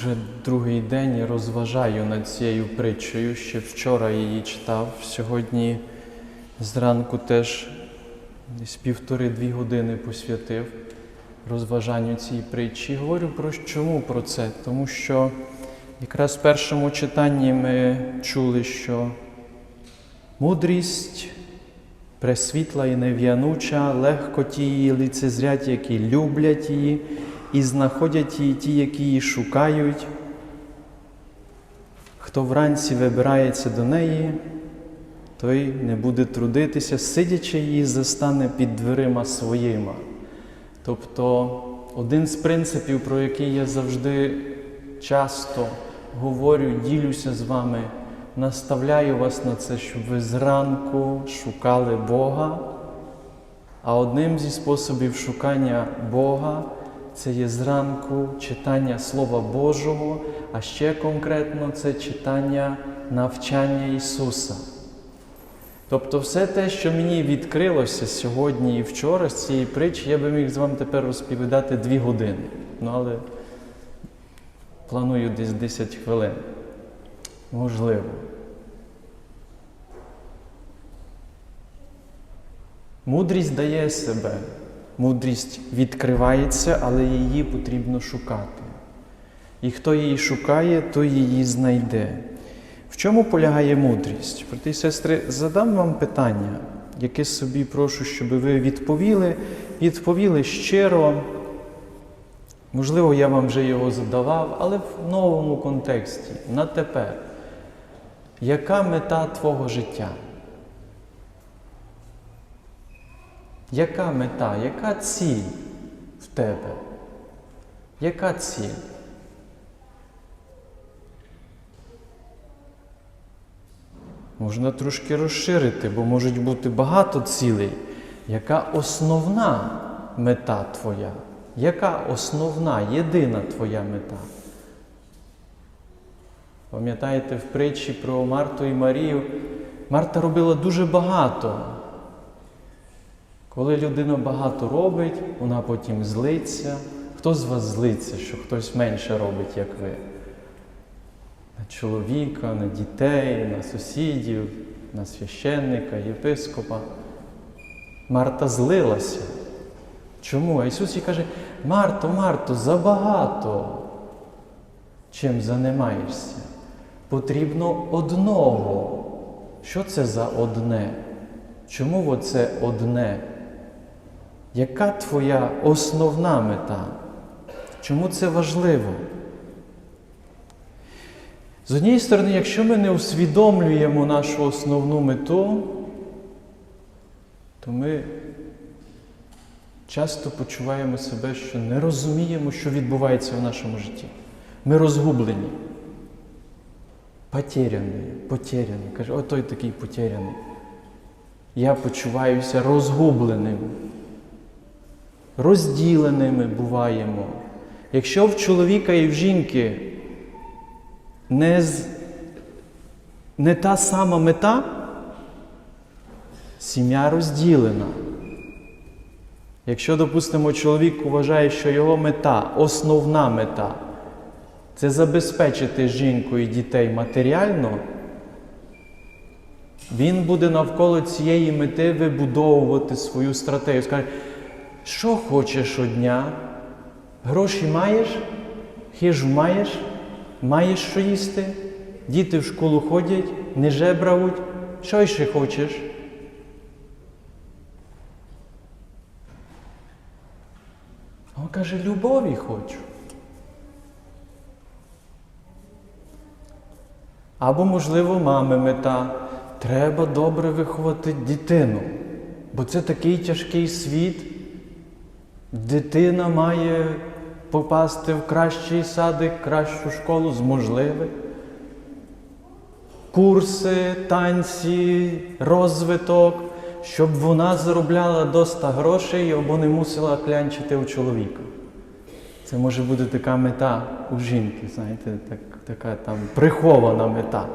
Вже другий день розважаю над цією притчею. Ще вчора її читав. Сьогодні зранку теж десь півтори-дві години посвятив розважанню цієї притчі. Говорю про чому про це? Тому що якраз в першому читанні ми чули, що мудрість пресвітла і нев'януча, легко ті її лицезрять, які люблять її, і знаходять її ті, які її шукають. Хто вранці вибирається до неї, той не буде трудитися, сидячи її, застане під дверима своїми. Тобто один з принципів, про який я завжди часто говорю, ділюся з вами, наставляю вас на це, щоб ви зранку шукали Бога. А одним зі способів шукання Бога це є зранку читання Слова Божого, а ще конкретно це читання навчання Ісуса. Тобто все те, що мені відкрилося сьогодні і вчора з цієї притчі, я би міг з вами тепер розповідати дві години. Ну, але планую десь 10 хвилин. Можливо. Мудрість дає себе. Мудрість відкривається, але її потрібно шукати. І хто її шукає, той її знайде. В чому полягає мудрість? Брати сестри, задам вам питання, яке собі прошу, щоб ви відповіли, відповіли щиро. Можливо, я вам вже його задавав, але в новому контексті, на тепер. Яка мета твого життя? Яка мета, яка ціль в тебе? Яка ціль? Можна трошки розширити, бо можуть бути багато цілей. Яка основна мета твоя? Яка основна, єдина твоя мета? Пам'ятаєте в притчі про Марту і Марію? Марта робила дуже багато. Коли людина багато робить, вона потім злиться. Хто з вас злиться, що хтось менше робить, як ви? На чоловіка, на дітей, на сусідів, на священника, єпископа. Марта злилася. Чому? А Ісус їй каже, Марто, Марто, забагато. Чим займаєшся? Потрібно одного. Що це за одне? Чому оце одне? Яка твоя основна мета? Чому це важливо? З однієї сторони, якщо ми не усвідомлюємо нашу основну мету, то ми часто почуваємо себе, що не розуміємо, що відбувається в нашому житті. Ми розгублені, потеряні, потеряні. Каже, о той такий потеряний. Я почуваюся розгубленим, розділеними буваємо. Якщо в чоловіка і в жінки не, не та сама мета, сім'я розділена. Якщо, допустимо, чоловік вважає, що його мета, основна мета це забезпечити жінку і дітей матеріально, він буде навколо цієї мети вибудовувати свою стратегію. Скаже, що хочеш одня? Гроші маєш? Хижу маєш? Маєш що їсти? Діти в школу ходять, не жебрають. Що ще хочеш? Він каже, любові хочу. Або, можливо, мами мета. Треба добре виховати дитину, бо це такий тяжкий світ. Дитина має попасти в кращий садик, кращу школу з можливих. Курси, танці, розвиток, щоб вона заробляла доста грошей або не мусила клянчити у чоловіка. Це може бути така мета у жінки, знаєте, так, така там прихована мета.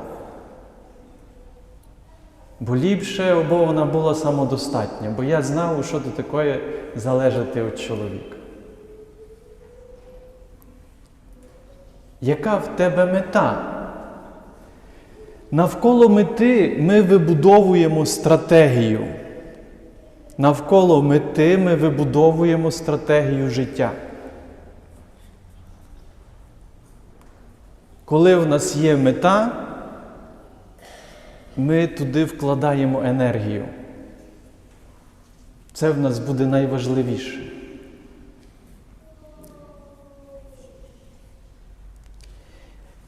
Бо ліпше, або вона була самодостатня, бо я знав, що це таке залежати від чоловіка. Яка в тебе мета? Навколо мети ми вибудовуємо стратегію. Навколо мети ми вибудовуємо стратегію життя. Коли в нас є мета, ми туди вкладаємо енергію. Це в нас буде найважливіше.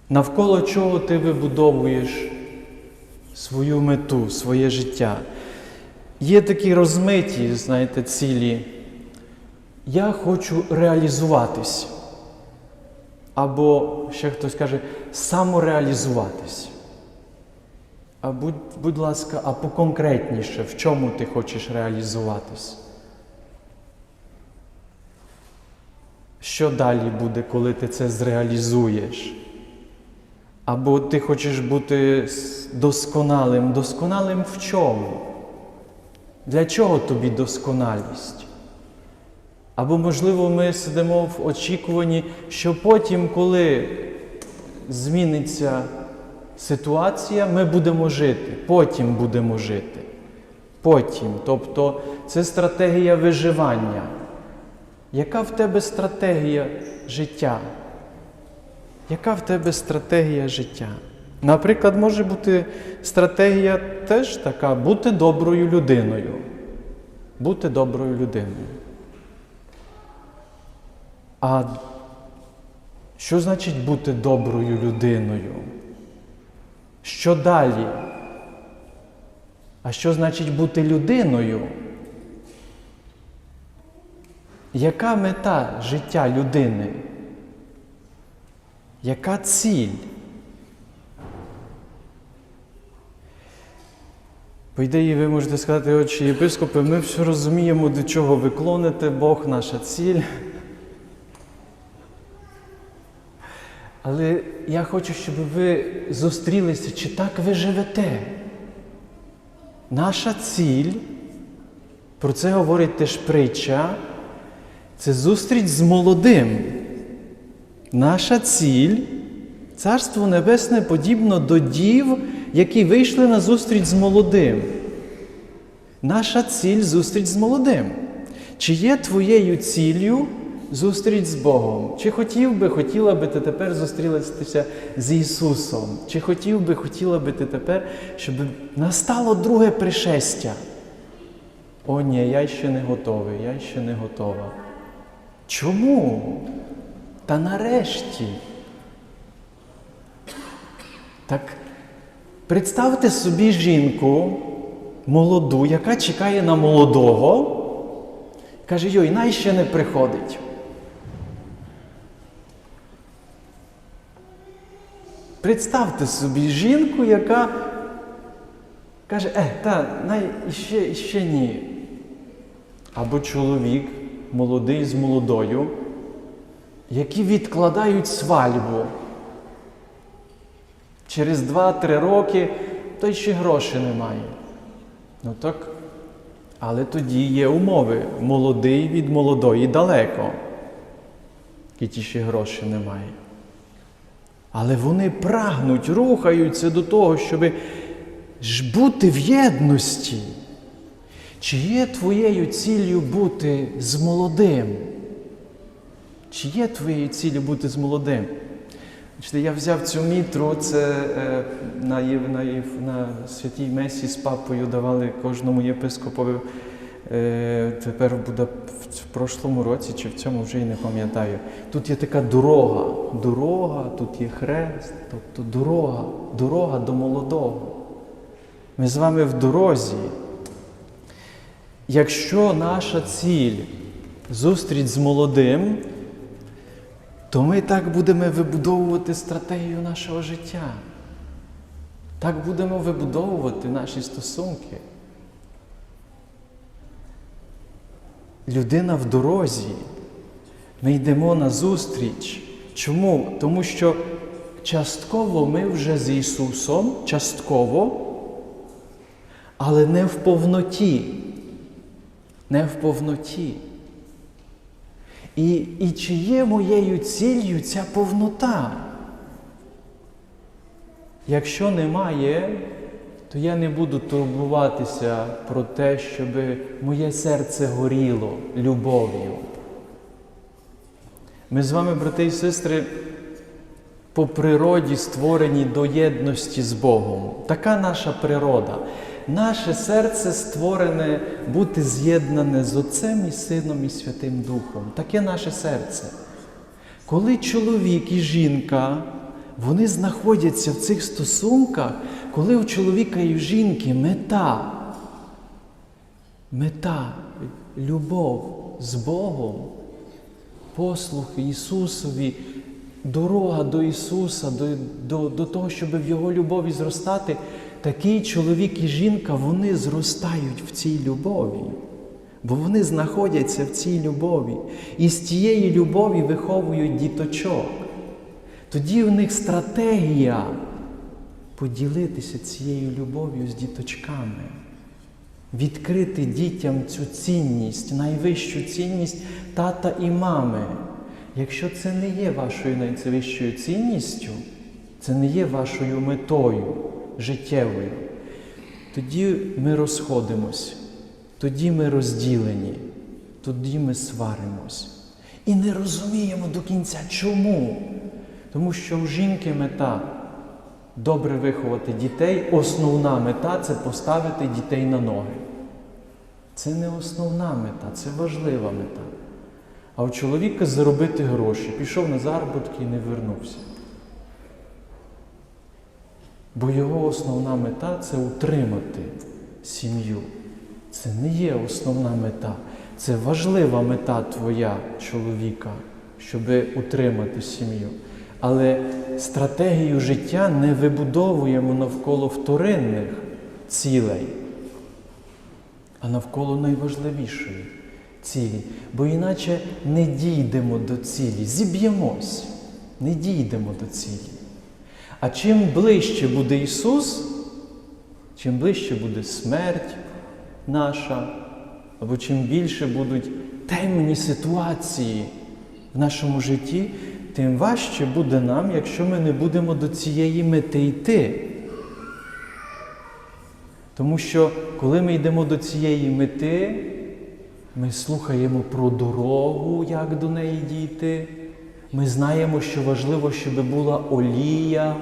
Навколо чого ти вибудовуєш свою мету, своє життя? Є такі розмиті, знаєте, цілі. Я хочу реалізуватись. Або ще хтось каже, самореалізуватись. А будь, будь ласка, а поконкретніше, в чому ти хочеш реалізуватись? Що далі буде, коли ти це зреалізуєш? Або ти хочеш бути досконалим. Досконалим в чому? Для чого тобі досконалість? Або, можливо, ми сидимо в очікуванні, що потім, коли зміниться ситуація, ми будемо жити. Потім будемо жити. Потім. Тобто це стратегія виживання. Яка в тебе стратегія життя? Яка в тебе стратегія життя? Наприклад, може бути стратегія теж така бути доброю людиною. Бути доброю людиною. А що значить бути доброю людиною? Що далі? А що значить бути людиною? Яка мета життя людини? Яка ціль? По ідеї, ви можете сказати, отче єпископи, ми все розуміємо, до чого ви клоните, Бог наша ціль. Але я хочу, щоб ви зустрілися, чи так ви живете. Наша ціль, про це говорить теж притча, це зустріч з молодим. Наша ціль Царство Небесне подібно до дів, які вийшли на зустріч з молодим. Наша ціль зустріч з молодим. Чи є твоєю ціллю зустріч з Богом? Чи хотів би, хотіла би ти тепер зустрілася з Ісусом? Чи хотів би, хотіла би ти тепер, щоб настало друге пришестя? О, ні, я ще не готовий, я ще не готова. Чому? Та нарешті. Так представте собі жінку молоду, яка чекає на молодого, каже, йой, най ще не приходить. Представте собі жінку, яка каже, е, та, най іще, іще ні. Або чоловік молодий з молодою, які відкладають свальбу. Через 2-3 роки то ще грошей немає. Ну так, але тоді є умови. Молодий від молодої далеко. І ті ще грошей немає. Але вони прагнуть, рухаються до того, щоб бути в єдності. Чи є твоєю ціллю бути з молодим? Чи є твоєю ціллю бути з молодим? Я взяв цю мітру, це е, на, на, на святій Месі з папою давали кожному єпископові. Е, тепер буде в, прошлому році чи в цьому вже й не пам'ятаю. Тут є така дорога. Дорога, тут є хрест, тобто дорога, дорога до молодого. Ми з вами в дорозі. Якщо наша ціль зустріч з молодим, то ми так будемо вибудовувати стратегію нашого життя. Так будемо вибудовувати наші стосунки. Людина в дорозі. Ми йдемо на зустріч. Чому? Тому що частково ми вже з Ісусом, частково, але не в повноті. Не в повноті. І, і чи є моєю ціллю ця повнота? Якщо немає, то я не буду турбуватися про те, щоб моє серце горіло любов'ю. Ми з вами, брати і сестри, по природі створені до єдності з Богом. Така наша природа. Наше серце створене бути з'єднане з Отцем і Сином і Святим Духом. Таке наше серце. Коли чоловік і жінка вони знаходяться в цих стосунках, коли у чоловіка і в жінки мета, мета, любов з Богом, послух Ісусові, дорога до Ісуса, до, до, до того, щоб в Його любові зростати, такий чоловік і жінка, вони зростають в цій любові. Бо вони знаходяться в цій любові. І з тієї любові виховують діточок. Тоді в них стратегія поділитися цією любов'ю з діточками, відкрити дітям цю цінність, найвищу цінність тата і мами. Якщо це не є вашою найвищою цінністю, це не є вашою метою життєвою, тоді ми розходимось, тоді ми розділені, тоді ми сваримось. І не розуміємо до кінця, чому. Тому що у жінки мета добре виховати дітей, основна мета це поставити дітей на ноги. Це не основна мета, це важлива мета. А у чоловіка заробити гроші, пішов на заробітки і не вернувся. Бо його основна мета це утримати сім'ю. Це не є основна мета. Це важлива мета твоя чоловіка, щоб утримати сім'ю. Але стратегію життя не вибудовуємо навколо вторинних цілей, а навколо найважливішої цілі. Бо іначе не дійдемо до цілі, зіб'ємось, не дійдемо до цілі. А чим ближче буде Ісус, чим ближче буде смерть наша, або чим більше будуть темні ситуації в нашому житті, тим важче буде нам, якщо ми не будемо до цієї мети йти. Тому що, коли ми йдемо до цієї мети, ми слухаємо про дорогу, як до неї дійти. Ми знаємо, що важливо, щоб була олія,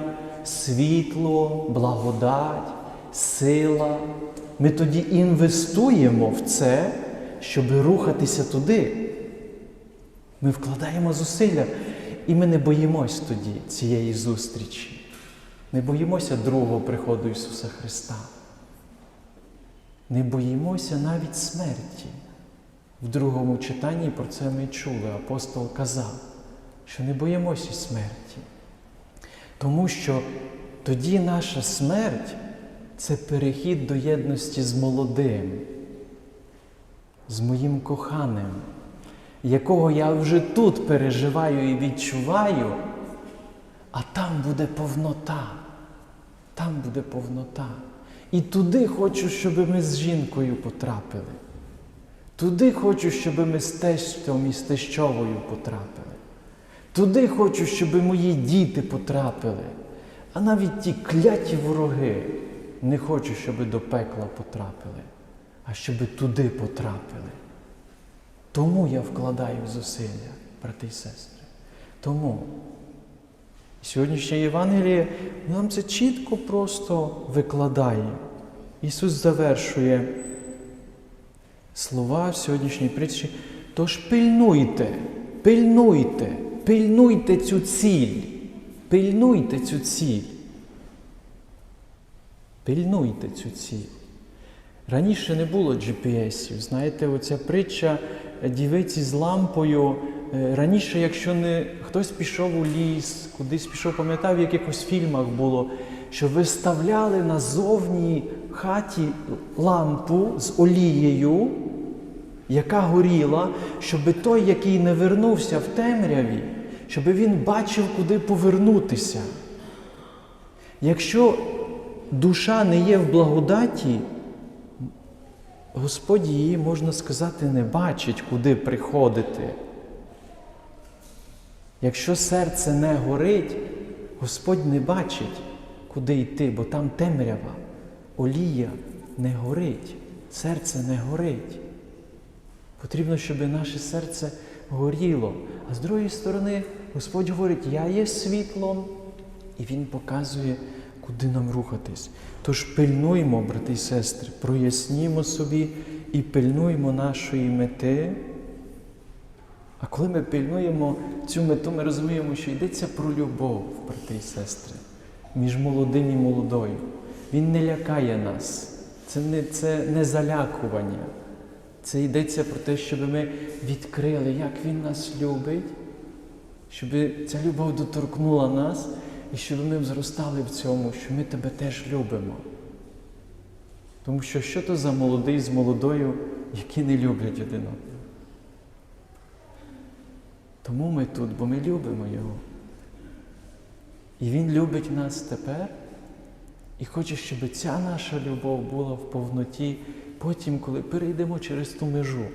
світло, благодать, сила. Ми тоді інвестуємо в це, щоб рухатися туди. Ми вкладаємо зусилля, і ми не боїмось тоді цієї зустрічі. Не боїмося другого приходу Ісуса Христа. Не боїмося навіть смерті. В другому читанні про це ми чули. Апостол казав, що не боїмося смерті. Тому що тоді наша смерть це перехід до єдності з молодим, з моїм коханим, якого я вже тут переживаю і відчуваю, а там буде повнота. Там буде повнота. І туди хочу, щоб ми з жінкою потрапили. Туди хочу, щоб ми з тестом і з потрапили. Туди хочу, щоб мої діти потрапили. А навіть ті кляті вороги не хочу, щоб до пекла потрапили, а щоб туди потрапили. Тому я вкладаю зусилля, брати і сестри. Тому сьогоднішнє Євангеліє нам це чітко просто викладає. Ісус завершує слова в сьогоднішній притчі. Тож пильнуйте, пильнуйте, пильнуйте цю ціль, пильнуйте цю ціль. Пильнуйте цю ціль. Раніше не було GPS-ів. Знаєте, оця притча дівиці з лампою. Е, Раніше, якщо не хтось пішов у ліс, кудись пішов, пам'ятав, в якихось фільмах було, що виставляли назовні хаті лампу з олією, яка горіла, щоб той, який не вернувся в темряві, щоб він бачив, куди повернутися. Якщо душа не є в благодаті, Господь її, можна сказати, не бачить, куди приходити. Якщо серце не горить, Господь не бачить, куди йти, бо там темрява, олія не горить, серце не горить. Потрібно, щоб наше серце горіло. А з другої сторони, Господь говорить, я є світлом, і Він показує, куди нам рухатись. Тож пильнуймо, брати і сестри, прояснімо собі і пильнуймо нашої мети. А коли ми пильнуємо цю мету, ми розуміємо, що йдеться про любов, брати і сестри, між молодим і молодою. Він не лякає нас. Це не, це не залякування. Це йдеться про те, щоб ми відкрили, як Він нас любить, щоб ця любов доторкнула нас, і щоб ми зростали в цьому, що ми тебе теж любимо. Тому що що то за молодий з молодою, які не люблять один одного? Тому ми тут, бо ми любимо Його. І Він любить нас тепер і хоче, щоб ця наша любов була в повноті потім, коли перейдемо через ту межу,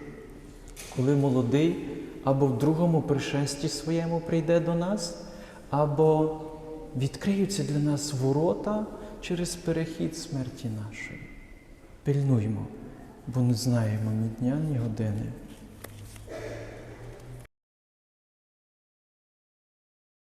коли молодий або в другому пришесті своєму прийде до нас, або відкриються для нас ворота через перехід смерті нашої. Пильнуймо, бо не знаємо ні дня, ні години.